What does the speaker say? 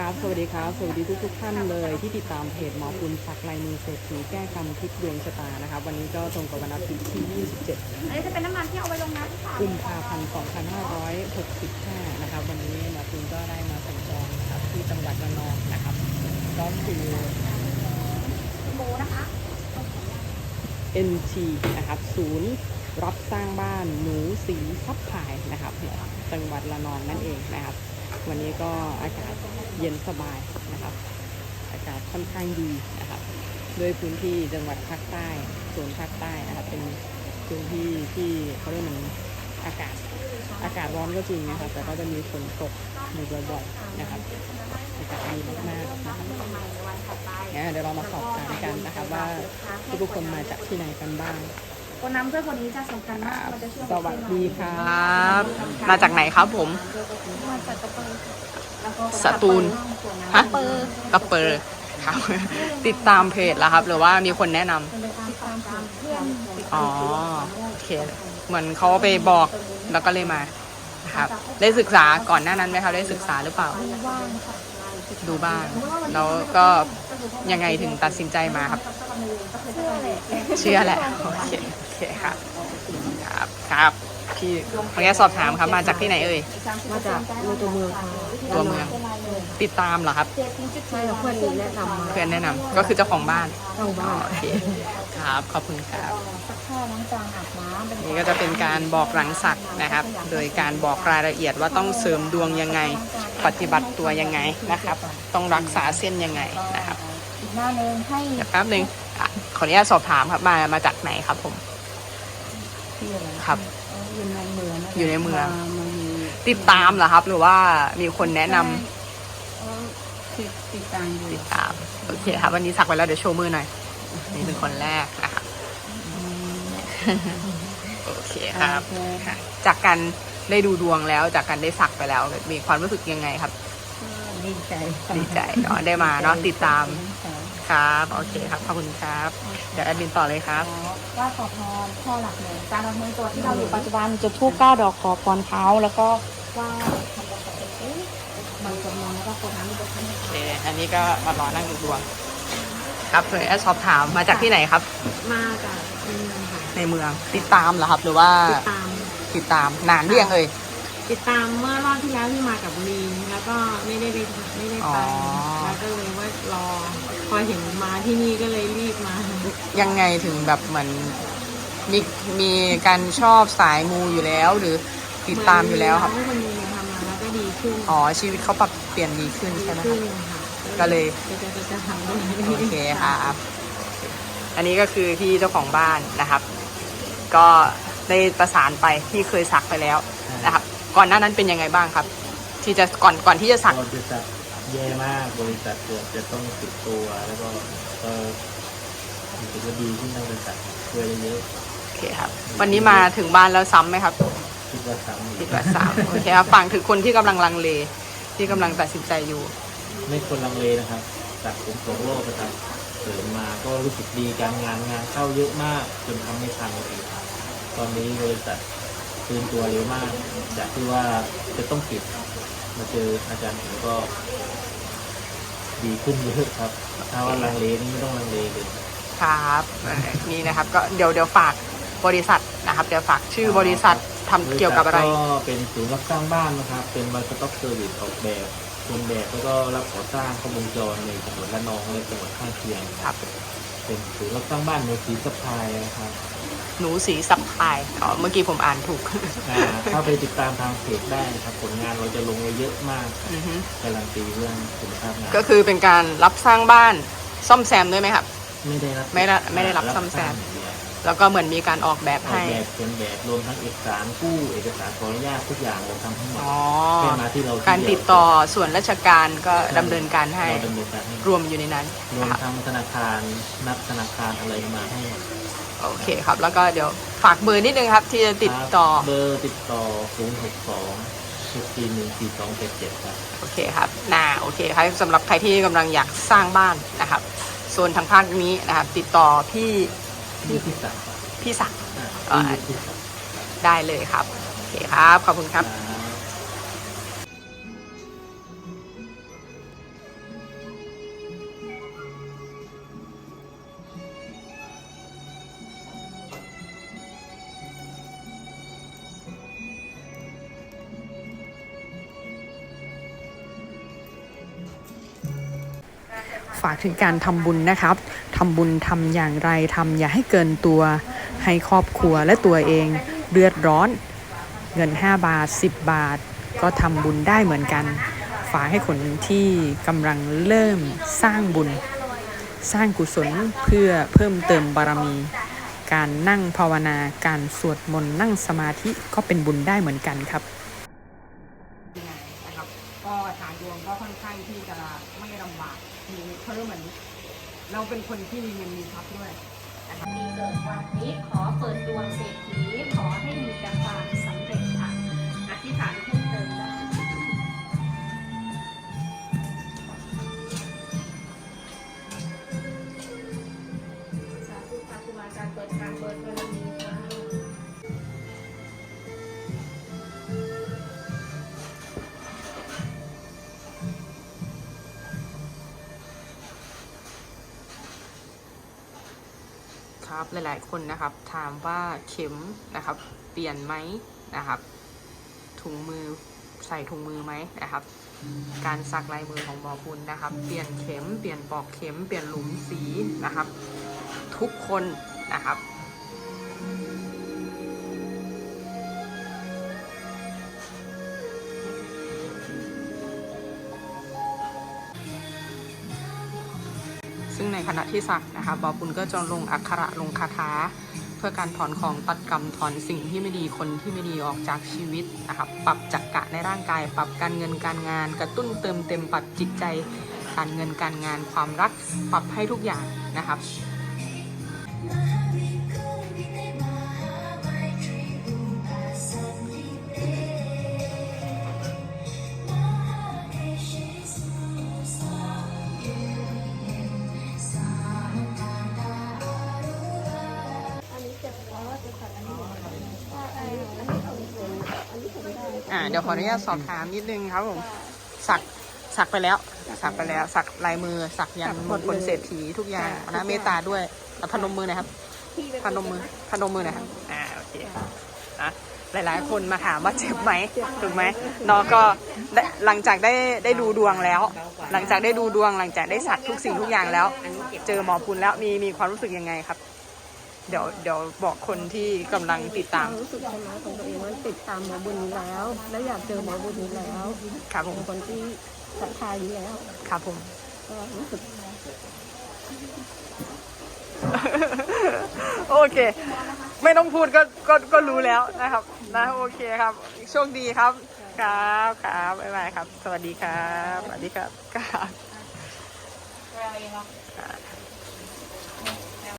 ครับ สวัสดีครับ สวัสดีทุกทุกๆท่านเลย ที่ติดตามเพจหมอปุณศักดิ์ลายมือเศรษฐีแก้กรรมพลิกดวงชะตานะครับ วันนี้ก็ตรงกับวันอาทิตย์ที่ 27อันนี้จะเป็นน้ำมันที่เอาไว้ลงน้ำที่สามกุมภาพันธ์2565 นะครับ วันนี้หมอปุณก็ได้มาสัญจรนะครับที่จังหวัดระนองนะครับ ก็คือโบนะคะ NT นะครับศูนย์รับสร้างบ้านหนูสีซับพลายนะครับจังหวัดระนองนั่นเองนะครับ วันนี้ก็อากาศเย็นสบายนะครับ อากาศค่อนข้างดีนะครับด้วยพื้นที่จังหวัดภาคใต้โซนภาคใต้นะครับ เป็นพื้นที่ที่เขาเรียกมันอากาศอากาศร้อนก็จริงนะครับ แต่ก็จะมีฝนตกอยู่บ่อยๆนะครับอากาศดีมากๆนะครับทำไมในวันถัดไปงั้นเดี๋ยวเรามาสอบถามกันนะครับว่าทุกๆคนมาจากที่ไหนกันบ้าง คนน้ำเพื่อนคนนี้จะสำคัญมากมันจะช่วยสวัสดีครับ มาจากไหนครับผมมาจากกระเปิลแล้วก็สตูลฮะเปิลกระเปอร์ครับติดตามเพจแล้วครับ หรือว่ามีคนแนะนำติดตามตามเพื่อนอ๋อโอเค เหมือนเขาไปบอกแล้วก็เลยมานะครับ ได้ศึกษาก่อนหน้านั้นไหมครับ ได้ศึกษาหรือเปล่าว่างค่ะดูบ้างแล้วก็ยังไงถึงตัดสินใจมาครับ เชื่อแหละเชื่อแหละโอเคโอ เคครับครับครับพี่ขออนุญาตสอบถามครับมาจากที่ไหนเอ่ยมาจากตัวเมืองค่ะตัวเมือง ติดตามเหรอครับใช่เพื่อนแนะนำมาเพื่อนแนะนำก็คือเจ้าของบ้านเข้าบ้าน โอเคครับขอบคุณครับซักผ้าล้างจานอาบน้ำเป็นนี่ก็จะเป็นการบอกหลังสักนะครับ โดยการบอกรายละเอียดว่าต้องเสริมดวงยังไง ปฏิบัติตัวยังไงนะครับ ต้องรักษาเส้นยังไงนะครับอีกหน้านึงให้เดี๋ยวแป๊บหนึ่งอะขออนุญาตสอบถามครับมามาจากไหนครับผม ที่อะไรครับอยู่ในเมืองอยู่ในเมืองมาอยู่ติดตามเหรอครับ หรือว่ามีคนแนะนำเออติดติดตามอยู่ติดตามโอเคครับวันนี้สักไว้แล้วเดี๋ยวโชว์มือหน่อยนี่เป็นคนแรกนะครับโอเคครับโอเค่ะจากการได้ดูดวงแล้วจากการได้สักไปแล้ว มีความรู้สึกยังไงครับดีใจดีใจเนาะได้มาเนาะติดตาม ครับ โอเคครับ ขอบคุณครับ เดี๋ยวแอดมินต่อเลยครับว่าขอพรพ่อหลักเมืองการดำเนินตัวที่เราอยู่ปัจจุบันจุดทูบเก้าดอกขอพรเขาแล้วก็ว่าทำบุญกับเด็กมันจำนวนแล้วก็คนนั้นจะทำให้โอเคอันนี้ก็มารอนั่งดูดวง ครับเลยแอดสอบถามมาจากที่ไหนครับ มาจากเมืองค่ะในเมืองติดตามเหรอครับ หรือว่าติดตามติดตามนานหรือยังเอ่ย ติดตามเมื่อรอบที่แล้วที่มากับบุรีแล้วก็ไม่ได้ไปไม่ได้อ๋ไปอแล้วก็เลยว่ารอ พอเห็นมาที่นี่ก็เลยรีบมา ยังไงถึงแบบเหมือนมีมีการชอบสายมูอยู่แล้ว หรือติดตามอยู่แล้วครับ มันมีทำมาแล้วก็ดีขึ้นอ๋อชีวิตเขาปรับเปลี่ยนดีขึ้นใช่ไหมคขึ้รับนค่ะก็เลย จะจะจะจะทำด้วยโอเคครับ อันนี้ก็คือพี่เจ้าของบ้านนะครับ ก็ได้ประสานไปที่เคยสักไปแล้วนะครับ ก่อนหน้านั้นเป็นยังไงบ้างครับ ที่จะก่อนก่อนที่จะสักบริษัทแย่มากบริษัทเกือบจะต้องปิดตัวแล้วก็เออมันจะดีขึ้นทางบริษัทช่วยได้เยอะโอเคครับ วันนี้มาถึงบ้านแล้วซ้ำไหมครับคิดว่าซ้ำคิอีดกว่าซ้ำโอเคครับฟังถึงคนที่กำลังลังเล ที่กำลังตัดสินใจอยู่ ไม่ควรลังเลนะครับจากผมสองโลกนะครับเสริมมาก็รู้สึกดีการงานงานเข้าเยอะมากจนทำไม่ทันเลยตอนนี้บริษัท ตื่นตัวเยอะมาก จากที่ว่าจะต้องปิดมาเจออาจารย์ผมก็ ดีขึ้นเยอะครับ ถ้าว่าลังเลนี่ไม่ต้องลังเลเลยครับเอ่อนี่นะครับ ก็เดี๋ยวเดี๋ยวฝากบริษัทนะครับ เดี๋ยวฝากชื่อบริษัททำเกี่ยวกับอะไรบษัทก็เป็นศูนย์รับสร้างบ้านนะครับ เป็นวันสต็อกเซอร์วิสออกแบบคนแบบแล้วก็รับก่อสร้างครบวงจรในจังหวัดระนองและจังหวัดข้างเคียงครับ เป็นศูนย์รับสร้างบ้านในสีสะพายนะครับ หนูสีสับพายอ๋อเมื่อกี้ผมอ่านถูก อ่าเข้าไปติดตามทางเพจได้นะครับ ผลงานเราจะลงไว้เยอะมากครับอือฮึ การันตีเรื่องคุณภาพงานก็คือเป็นการรับสร้างบ้านซ่อมแซมด้วยไหมครับ ไม่ได้รับไม่ได้ไม่ได้รับซ่อมแซม แล้วก็เหมือนมีการออกแบบออกให้ แบบเป็นแบบรวมทั้งเอกสารกู้เอกสารขออนุญาตทุกอย่างเราทำทั้งหมดอ๋อ แค่มาที่เราการติดต่อส่วนราชการก็ดำเนินการให้เราดำเนินการให้รวมอยู่ในนั้นรวมนะครับทั้งธนาคารนับธนาคารอะไรมาให้ โอเคครับ แล้วก็เดี๋ยวฝากเบอร์นิดนึงครับ ที่จะติดต่อครับเบอร์ติดต่อ 0 6 2 6 4 1 4 2 7 7ครับ โอเคครับน่าโอเคครับสำหรับใครที่กำลังอยากสร้างบ้านนะครับโซนทางภาคนี้นะครับ ติดต่อพี่ที่ที่สั่งพี่ศักดิ์อ่าอ่าที่ที่สั่งได้เลยครับ โอเคครับ ขอบคุณครับ ฝากถึงการทำบุญนะครับทำบุญทำอย่างไรทำอย่าให้เกินตัว ให้ครอบครัวและตัวเองเดือดร้อน เงิน 5 บาท 10 บาท ก็ทำบุญได้เหมือนกัน ฝากให้คนที่กำลังเริ่มสร้างบุญ สร้างกุศลเพื่อเพิ่มเติมบารมี การนั่งภาวนาการสวดมนต์นั่งสมาธิก็เป็นบุญได้เหมือนกันครับ ยังไงนะครับ ก็ฐานดวงก็ค่อนข้างที่จะไม่ลำบากมีเขาเรียกเหมือน เป็นคนที่มีเงินมีทรัพย์ด้วยปีเกิดวันนี้ขอเปิดดวงเศรษฐีขอ ครับ หลาย ๆ คนนะครับ ถามว่าเข็มนะครับ เปลี่ยนไหมนะครับ ถุงมือใส่ถุงมือไหมนะครับ การสักลายมือของหมอคุณนะครับ เปลี่ยนเข็ม เปลี่ยนปลอกเข็ม เปลี่ยนหลุมสีนะครับ ทุกคนนะครับ ซึ่งในขณะที่สักนะคะบอปุลก็จะลงอักขระลงคาถาเพื่อการถอนของตัดกรรมถอนสิ่งที่ไม่ดีคนที่ไม่ดีออกจากชีวิตนะครับปรับจักกะในร่างกาย ปรับการเงินการงาน กระตุ้นเติมเต็มปรับจิตใจการเงินการงานความรักปรับให้ทุกอย่างนะครับ เดี๋ยวขออนุญาตสอบถามนิดนึงครับผมสักสักไปแล้ว สักไปแล้ว สักลายมือ สักยันต์มงคลเศรษฐีทุกอย่างนะเมตตาด้วยแล้วพนมมือหนะครับ พนมมือพนมมือหนะครับอ่าโอเคนะหลายๆ คนมาถามว่าเจ็บไหมถูกไหมน้องก็ได้หลังจากได้ได้ดูดวงแล้ว หลังจากได้ดูดวงหลังจากได้สักทุกสิ่งทุกอย่างแล้ว เจอหมอพุนแล้วมีมีความรู้สึกยังไงครับ เดี๋ยวเดี๋ยวบอกคนที่กำลังติดตาม รู้สึกใช่ไหมของตัวเองว่าติดตามหมอบุญนี้แล้ว และอยากเจอหมอบุญนี้แล้วครับผมเป็นคนที่ศรัทธาอยู่แล้วครับผม ก็รู้สึกโอเค ไม่ต้องพูดก็ก็ก็รู้แล้วนะครับ นะโอเคครับ โชคดีครับ ครับครับบ๊ายบายครับ สวัสดีครับ สวัสดีครับครับ